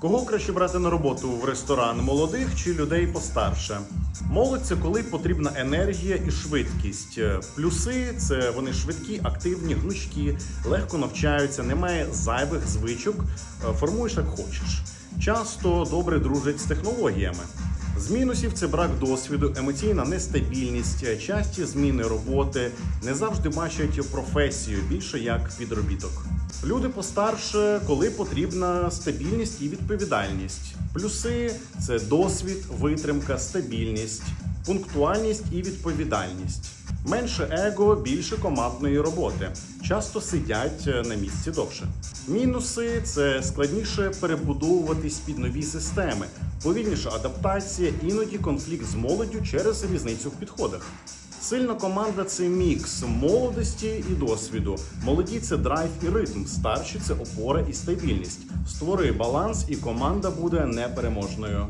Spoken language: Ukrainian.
Кого краще брати на роботу в ресторан молодих чи людей постарше? Молодь це коли потрібна енергія і швидкість. Плюси це вони швидкі, активні, гнучкі, легко навчаються, немає зайвих звичок, е, формуєш як хочеш. Часто добре дружать з технологіями. З мінусів це брак досвіду, емоційна нестабільність, часті зміни роботи, не завжди бачать професію більше як підробіток. Люди постарше, коли потрібна стабільність і відповідальність. Плюси це досвід, витримка, стабільність, пунктуальність і відповідальність. Менше его, більше командної роботи. Часто сидять е, на місці довше. Мінуси це складніше перебудовуватись під нові системи, повільніша адаптація, іноді конфлікт з молоддю через різницю в підходах. Сильна команда це мікс молодості і досвіду. Молоді це драйв і ритм, старші це опора і стабільність. Створи баланс, і команда буде непереможною.